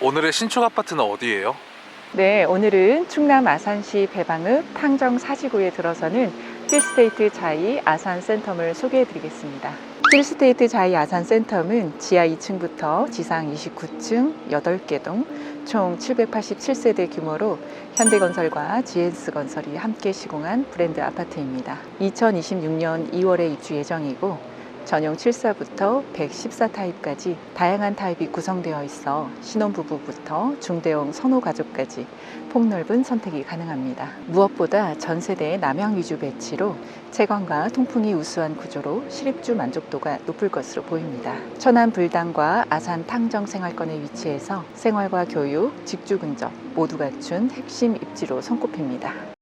오늘의 신축 아파트는 어디예요? 네, 오늘은 충남 아산시 배방읍 탕정 사지구에 들어서는 힐스테이트 자이 아산 센텀을 소개해 드리겠습니다. 힐스테이트 자이 아산 센텀은 지하 2층부터 지상 29층 8개 동, 총 787세대 규모로 현대건설과 GS건설이 함께 시공한 브랜드 아파트입니다. 2026년 2월에 입주 예정이고 전용 74부터 114 타입까지 다양한 타입이 구성되어 있어 신혼부부부터 중대형 선호가족까지 폭넓은 선택이 가능합니다. 무엇보다 전 세대 남양 위주 배치로 채광과 통풍이 우수한 구조로 실입주 만족도가 높을 것으로 보입니다. 천안 불당과 아산 탕정 생활권에 위치해서 생활과 교육, 직주 근접 모두 갖춘 핵심 입지로 손꼽힙니다.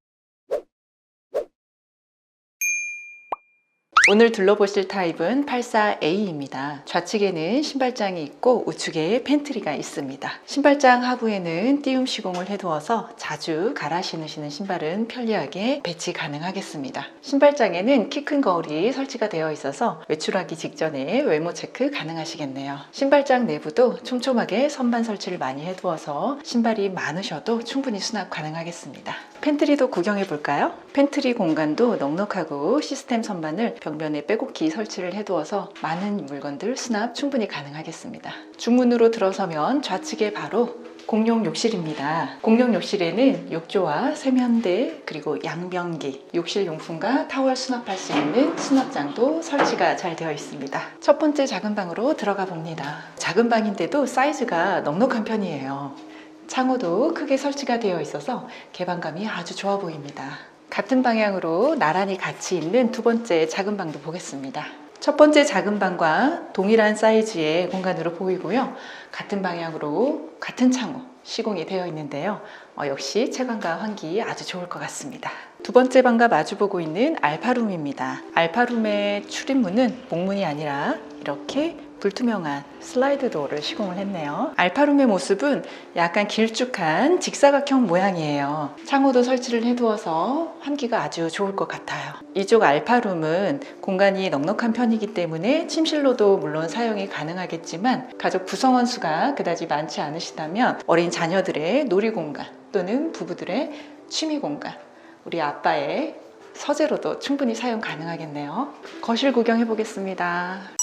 오늘 둘러보실 타입은 84A입니다. 좌측에는 신발장이 있고 우측에 팬트리가 있습니다. 신발장 하부에는 띄움 시공을 해두어서 자주 갈아 신으시는 신발은 편리하게 배치 가능하겠습니다. 신발장에는 키 큰 거울이 설치가 되어 있어서 외출하기 직전에 외모 체크 가능하시겠네요. 신발장 내부도 촘촘하게 선반 설치를 많이 해두어서 신발이 많으셔도 충분히 수납 가능하겠습니다. 팬트리도 구경해 볼까요? 팬트리 공간도 넉넉하고 시스템 선반을 벽면에 빼곡히 설치를 해두어서 많은 물건들 수납 충분히 가능하겠습니다. 주문으로 들어서면 좌측에 바로 공용 욕실입니다. 공용 욕실에는 욕조와 세면대 그리고 양변기, 욕실 용품과 타월 수납할 수 있는 수납장도 설치가 잘 되어 있습니다. 첫 번째 작은 방으로 들어가 봅니다. 작은 방인데도 사이즈가 넉넉한 편이에요. 창호도 크게 설치가 되어 있어서 개방감이 아주 좋아 보입니다. 같은 방향으로 나란히 같이 있는 두 번째 작은 방도 보겠습니다. 첫 번째 작은 방과 동일한 사이즈의 공간으로 보이고요. 같은 방향으로 같은 창호 시공이 되어 있는데요. 어, 역시 채광과 환기 아주 좋을 것 같습니다. 두 번째 방과 마주보고 있는 알파룸입니다. 알파룸의 출입문은 목문이 아니라 이렇게 불투명한 슬라이드 도어를 시공을 했네요. 알파룸의 모습은 약간 길쭉한 직사각형 모양이에요. 창호도 설치를 해두어서 환기가 아주 좋을 것 같아요. 이쪽 알파룸은 공간이 넉넉한 편이기 때문에 침실로도 물론 사용이 가능하겠지만 가족 구성원 수가 그다지 많지 않으시다면 어린 자녀들의 놀이 공간 또는 부부들의 취미 공간 우리 아빠의 서재로도 충분히 사용 가능하겠네요. 거실 구경해 보겠습니다.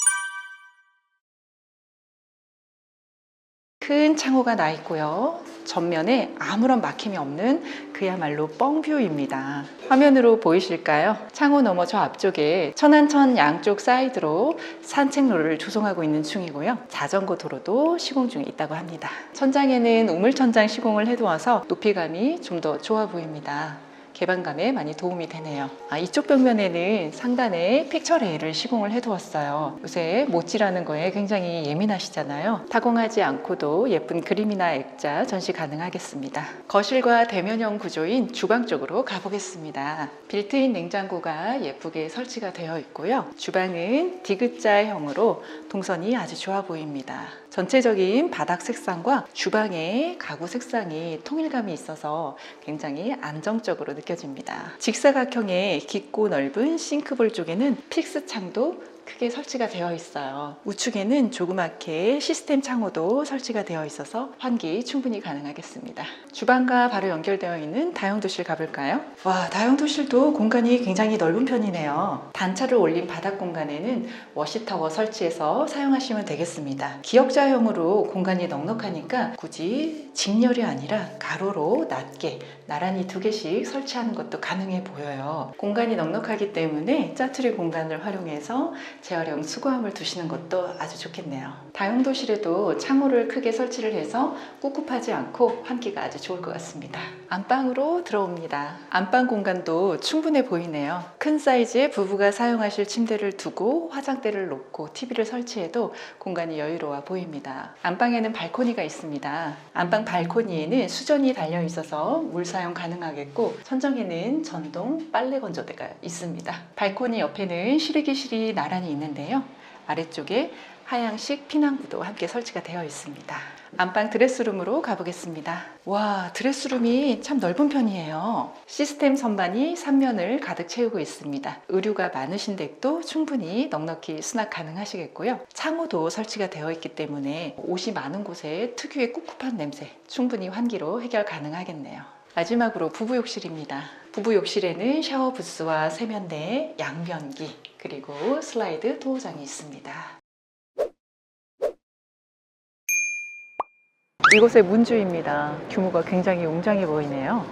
큰 창호가 나 있고요. 전면에 아무런 막힘이 없는 그야말로 뻥뷰입니다. 화면으로 보이실까요? 창호 너머 저 앞쪽에 천안천 양쪽 사이드로 산책로를 조성하고 있는 중이고요. 자전거 도로도 시공 중에 있다고 합니다. 천장에는 우물천장 시공을 해두어서 높이감이 좀 더 좋아 보입니다. 개방감에 많이 도움이 되네요. 아, 이쪽 벽면에는 상단에 픽처 레일을 시공을 해두었어요. 요새 모찌라는 거에 굉장히 예민하시잖아요. 타공하지 않고도 예쁜 그림이나 액자 전시 가능하겠습니다. 거실과 대면형 구조인 주방 쪽으로 가보겠습니다. 빌트인 냉장고가 예쁘게 설치가 되어 있고요. 주방은 디귿자형으로 동선이 아주 좋아 보입니다. 전체적인 바닥 색상과 주방의 가구 색상이 통일감이 있어서 굉장히 안정적으로 느껴집니다. 직사각형의 깊고 넓은 싱크볼 쪽에는 픽스 창도 크게 설치가 되어 있어요. 우측에는 조그맣게 시스템 창호도 설치가 되어 있어서 환기 충분히 가능하겠습니다. 주방과 바로 연결되어 있는 다용도실 가볼까요? 와, 다용도실도 공간이 굉장히 넓은 편이네요. 단차를 올린 바닥 공간에는 워시타워 설치해서 사용하시면 되겠습니다. 기역자형으로 공간이 넉넉하니까 굳이 직렬이 아니라 가로로 낮게 나란히 두 개씩 설치하는 것도 가능해 보여요. 공간이 넉넉하기 때문에 짜투리 공간을 활용해서 재활용 수거함을 두시는 것도 아주 좋겠네요. 다용도실에도 창호를 크게 설치를 해서 꿉꿉하지 않고 환기가 아주 좋을 것 같습니다. 안방으로 들어옵니다. 안방 공간도 충분해 보이네요. 큰 사이즈의 부부가 사용하실 침대를 두고 화장대를 놓고 TV를 설치해도 공간이 여유로워 보입니다. 안방에는 발코니가 있습니다. 안방 발코니에는 수전이 달려 있어서 물 사용 가능하겠고 천정에는 전동 빨래 건조대가 있습니다. 발코니 옆에는 실외기실이 나란히 있는데요. 아래쪽에 하향식 피난구도 함께 설치가 되어 있습니다. 안방 드레스룸으로 가보겠습니다. 와, 드레스룸이 참 넓은 편이에요. 시스템 선반이 3면을 가득 채우고 있습니다. 의류가 많으신 댁도 충분히 넉넉히 수납 가능하시겠고요. 창호도 설치가 되어 있기 때문에 옷이 많은 곳에 특유의 꿉꿉한 냄새 충분히 환기로 해결 가능하겠네요. 마지막으로 부부 욕실입니다. 부부 욕실에는 샤워 부스와 세면대, 양변기, 그리고 슬라이드 도어장이 있습니다. 이곳의 문주입니다. 규모가 굉장히 웅장해 보이네요.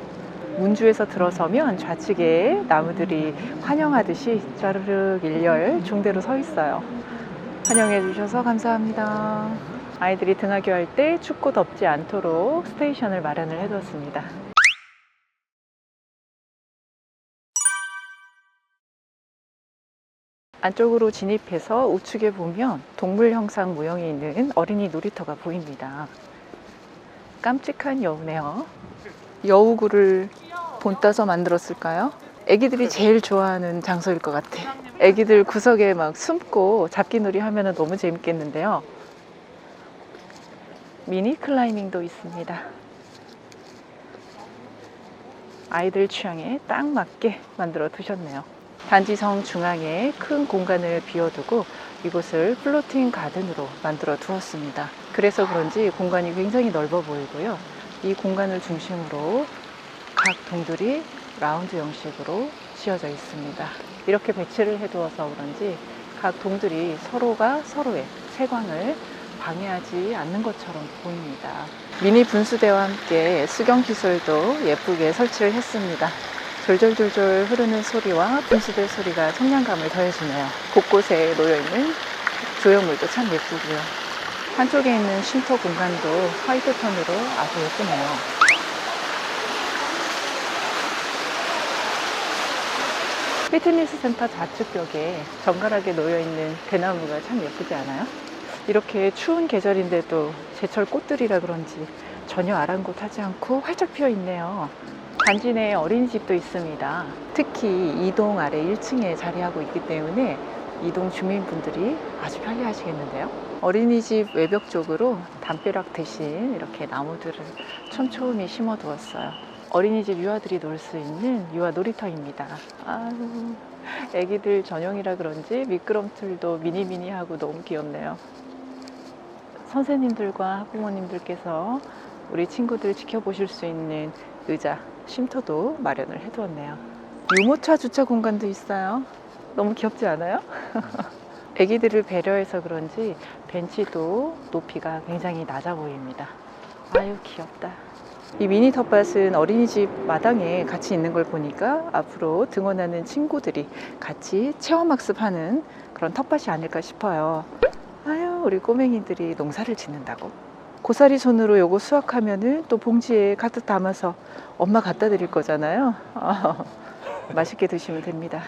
문주에서 들어서면 좌측에 나무들이 환영하듯이 짜르륵 일렬 중대로 서 있어요. 환영해 주셔서 감사합니다. 아이들이 등하교 할 때 춥고 덥지 않도록 스테이션을 마련을 해두었습니다. 안쪽으로 진입해서 우측에 보면 동물 형상 모형이 있는 어린이 놀이터가 보입니다. 깜찍한 여우네요. 여우구를 본 따서 만들었을까요? 애기들이 제일 좋아하는 장소일 것 같아. 애기들 구석에 막 숨고 잡기놀이 하면 너무 재밌겠는데요. 미니 클라이밍도 있습니다. 아이들 취향에 딱 맞게 만들어 두셨네요. 단지성 중앙에 큰 공간을 비워두고 이곳을 플로팅 가든으로 만들어 두었습니다. 그래서 그런지 공간이 굉장히 넓어 보이고요. 이 공간을 중심으로 각 동들이 라운드 형식으로 지어져 있습니다. 이렇게 배치를 해두어서 그런지 각 동들이 서로가 서로의 채광을 방해하지 않는 것처럼 보입니다. 미니 분수대와 함께 수경 기술도 예쁘게 설치를 했습니다. 졸졸졸졸 흐르는 소리와 분수대 소리가 청량감을 더해주네요. 곳곳에 놓여있는 조형물도 참 예쁘고요. 한쪽에 있는 쉼터 공간도 화이트 톤으로 아주 예쁘네요. 피트니스 센터 좌측 벽에 정갈하게 놓여있는 대나무가 참 예쁘지 않아요? 이렇게 추운 계절인데도 제철 꽃들이라 그런지 전혀 아랑곳하지 않고 활짝 피어 있네요. 단지 내에 어린이집도 있습니다. 특히 이동 아래 1층에 자리하고 있기 때문에 이동 주민분들이 아주 편리하시겠는데요. 어린이집 외벽 쪽으로 담벼락 대신 이렇게 나무들을 촘촘히 심어 두었어요. 어린이집 유아들이 놀 수 있는 유아 놀이터입니다. 아유, 애기들 전용이라 그런지 미끄럼틀도 미니미니하고 너무 귀엽네요. 선생님들과 학부모님들께서 우리 친구들 지켜보실 수 있는 의자, 쉼터도 마련을 해두었네요. 유모차 주차 공간도 있어요. 너무 귀엽지 않아요? 아기들을 배려해서 그런지 벤치도 높이가 굉장히 낮아 보입니다. 아유 귀엽다. 이 미니 텃밭은 어린이집 마당에 같이 있는 걸 보니까 앞으로 등원하는 친구들이 같이 체험학습하는 그런 텃밭이 아닐까 싶어요. 아유 우리 꼬맹이들이 농사를 짓는다고. 고사리 손으로 요거 수확하면은 또 봉지에 가득 담아서 엄마 갖다 드릴 거잖아요. 맛있게 드시면 됩니다.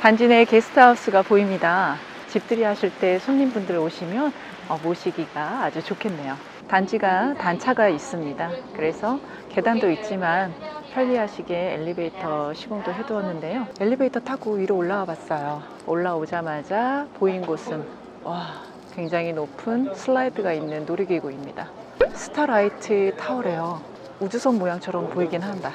단지 내 게스트하우스가 보입니다. 집들이 하실 때 손님분들 오시면 어, 모시기가 아주 좋겠네요. 단지가 단차가 있습니다. 그래서 계단도 있지만 편리하시게 엘리베이터 시공도 해두었는데요. 엘리베이터 타고 위로 올라와 봤어요. 올라오자마자 보인 곳은 와 굉장히 높은 슬라이드가 있는 놀이기구입니다. 스타라이트 타워래요. 우주선 모양처럼 보이긴 한다.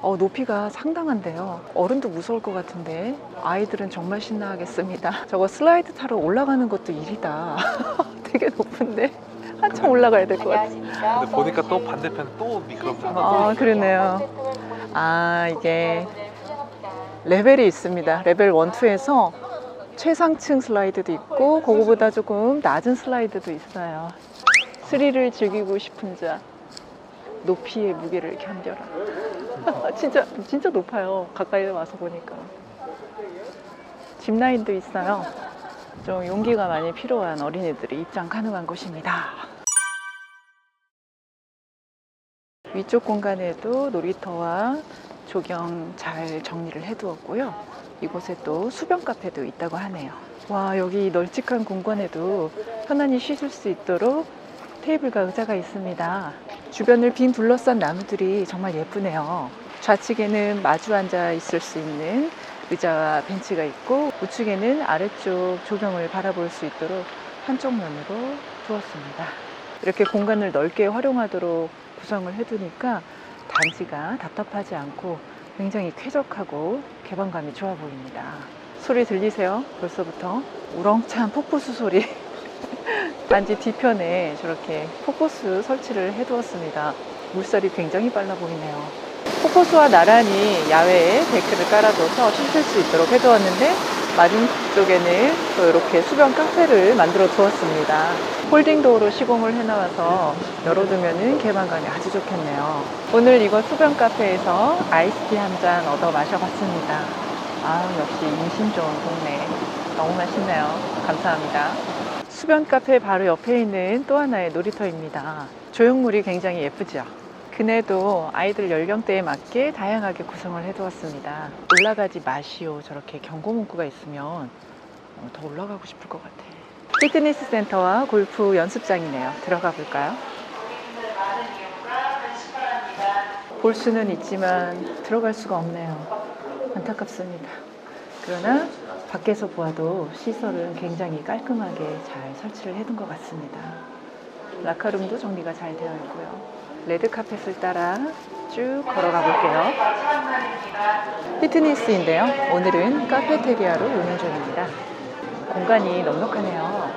어, 높이가 상당한데요. 어른도 무서울 것 같은데 아이들은 정말 신나하겠습니다. 저거 슬라이드 타러 올라가는 것도 일이다. 되게 높은데 한참 올라가야 될 것 같아. 근데 보니까 또 반대편 또 미끄럼틀 하나 또 아. 그러네요. 아 이게 레벨이 있습니다. 레벨 1, 2에서 최상층 슬라이드도 있고 그거보다 조금 낮은 슬라이드도 있어요. 스릴을 즐기고 싶은 자 높이의 무게를 견뎌라. 진짜 진짜 높아요. 가까이 와서 보니까 짚라인도 있어요. 좀 용기가 많이 필요한 어린이들이 입장 가능한 곳입니다. 위쪽 공간에도 놀이터와 조경 잘 정리를 해두었고요. 이곳에 또 수변 카페도 있다고 하네요. 와, 여기 널찍한 공간에도 편안히 쉬실 수 있도록 테이블과 의자가 있습니다. 주변을 빈 둘러싼 나무들이 정말 예쁘네요. 좌측에는 마주 앉아 있을 수 있는 의자와 벤치가 있고 우측에는 아래쪽 조경을 바라볼 수 있도록 한쪽 면으로 두었습니다. 이렇게 공간을 넓게 활용하도록 구성을 해두니까 단지가 답답하지 않고 굉장히 쾌적하고 개방감이 좋아 보입니다. 소리 들리세요? 벌써부터 우렁찬 폭포수 소리. 단지 뒤편에 저렇게 폭포수 설치를 해두었습니다. 물살이 굉장히 빨라 보이네요. 폭포수와 나란히 야외에 데크를 깔아둬서 쉴 수 있도록 해두었는데 맞은쪽에는 또 이렇게 수변 카페를 만들어 두었습니다. 홀딩 도어로 시공을 해놔서 열어두면 개방감이 아주 좋겠네요. 오늘 이곳 수변 카페에서 아이스티 한 잔 얻어 마셔봤습니다. 아 역시 인심 좋은 동네. 너무 맛있네요. 감사합니다. 수변 카페 바로 옆에 있는 또 하나의 놀이터입니다. 조형물이 굉장히 예쁘죠? 그네도 아이들 연령대에 맞게 다양하게 구성을 해두었습니다. 올라가지 마시오. 저렇게 경고 문구가 있으면 어, 더 올라가고 싶을 것 같아. 피트니스 센터와 골프 연습장이네요. 들어가 볼까요? 볼 수는 있지만 들어갈 수가 없네요. 안타깝습니다. 그러나 밖에서 보아도 시설은 굉장히 깔끔하게 잘 설치를 해둔 것 같습니다. 라카룸도 정리가 잘 되어 있고요. 레드 카펫을 따라 쭉 걸어가 볼게요. 피트니스인데요. 오늘은 카페테리아로 운영 중입니다. 공간이 넉넉하네요.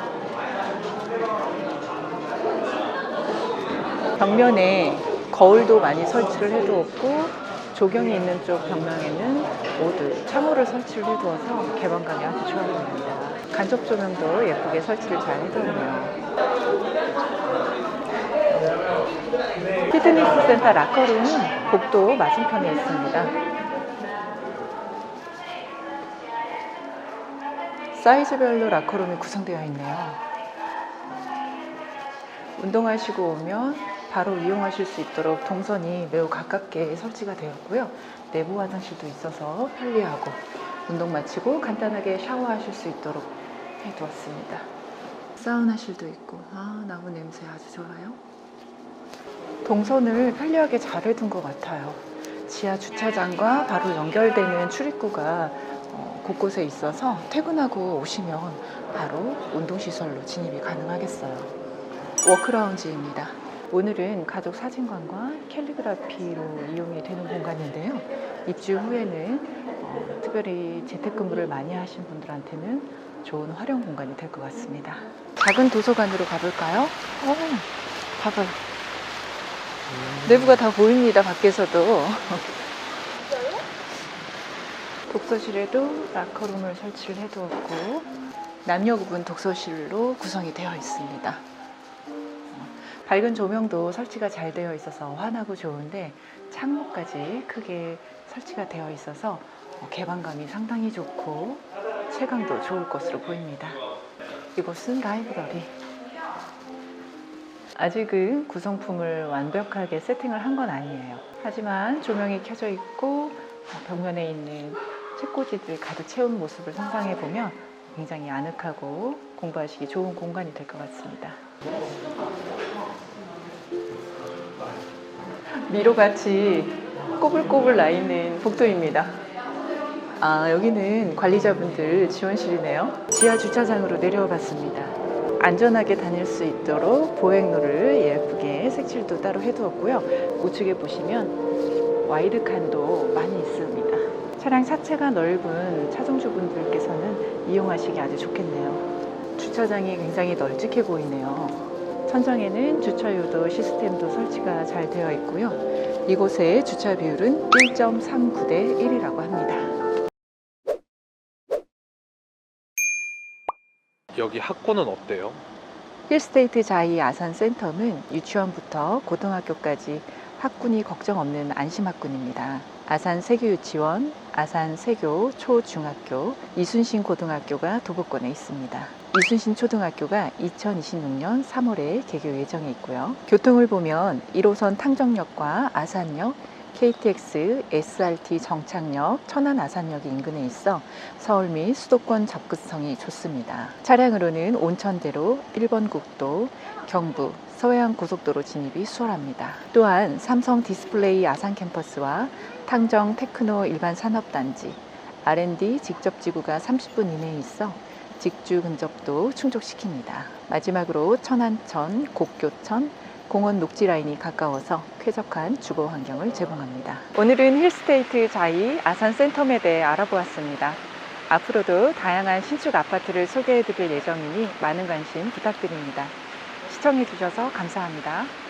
벽면에 거울도 많이 설치를 해두었고 조경이 있는 쪽 벽면에는 모두 창호를 설치를 해두어서 개방감이 아주 좋아 보입니다. 간접 조명도 예쁘게 설치를 잘 해두었네요. 피트니스 센터 라커룸은 복도 맞은편에 있습니다. 사이즈별로 라커룸이 구성되어 있네요. 운동하시고 오면 바로 이용하실 수 있도록 동선이 매우 가깝게 설치가 되었고요. 내부 화장실도 있어서 편리하고 운동 마치고 간단하게 샤워하실 수 있도록 해두었습니다. 사우나실도 있고 아 나무 냄새 아주 좋아요. 동선을 편리하게 잘 해둔 것 같아요. 지하 주차장과 바로 연결되는 출입구가 어, 곳곳에 있어서 퇴근하고 오시면 바로 운동시설로 진입이 가능하겠어요. 워크라운지입니다. 오늘은 가족 사진관과 캘리그라피로 이용이 되는 공간인데요. 입주 후에는 어, 특별히 재택근무를 많이 하신 분들한테는 좋은 활용 공간이 될 것 같습니다. 작은 도서관으로 가볼까요? 어, 봐봐요. 내부가 다 보입니다. 밖에서도. 독서실에도 라커룸을 설치를 해두었고 남녀 구분 독서실로 구성이 되어 있습니다. 밝은 조명도 설치가 잘 되어 있어서 환하고 좋은데 창문까지 크게 설치가 되어 있어서 개방감이 상당히 좋고 채광도 좋을 것으로 보입니다. 이곳은 라이브러리. 아직은 구성품을 완벽하게 세팅을 한 건 아니에요. 하지만 조명이 켜져 있고 벽면에 있는 책꽂이들 가득 채운 모습을 상상해 보면 굉장히 아늑하고 공부하시기 좋은 공간이 될 것 같습니다. 미로같이 꼬불꼬불 나 있는 복도입니다. 아, 여기는 관리자분들 지원실이네요. 지하 주차장으로 내려와 봤습니다. 안전하게 다닐 수 있도록 보행로를 예쁘게 색칠도 따로 해두었고요. 우측에 보시면 와이드 칸도 많이 있습니다. 차량 자체가 넓은 차종주분들께서는 이용하시기 아주 좋겠네요. 주차장이 굉장히 널찍해 보이네요. 천장에는 주차 유도 시스템도 설치가 잘 되어 있고요. 이곳의 주차 비율은 1.39대 1이라고 합니다. 여기 학교는 어때요? 힐스테이트 자이 아산 센터는 유치원부터 고등학교까지 학군이 걱정 없는 안심 학군입니다. 아산 세교 유치원, 아산 세교 초중학교, 이순신 고등학교가 도보권에 있습니다. 이순신 초등학교가 2026년 3월에 개교 예정에 있고요. 교통을 보면 1호선 탕정역과 아산역, KTX, SRT 정착역, 천안 아산역이 인근에 있어 서울 및 수도권 접근성이 좋습니다. 차량으로는 온천대로 1번 국도, 경부, 서해안 고속도로 진입이 수월합니다. 또한 삼성 디스플레이 아산 캠퍼스와 탕정 테크노 일반 산업단지, R&D 직접 지구가 30분 이내에 있어 직주 근접도 충족시킵니다. 마지막으로 천안천, 곡교천, 공원 녹지 라인이 가까워서 쾌적한 주거 환경을 제공합니다. 오늘은 힐스테이트 자이 아산 센텀에 대해 알아보았습니다. 앞으로도 다양한 신축 아파트를 소개해 드릴 예정이니 많은 관심 부탁드립니다. 시청해 주셔서 감사합니다.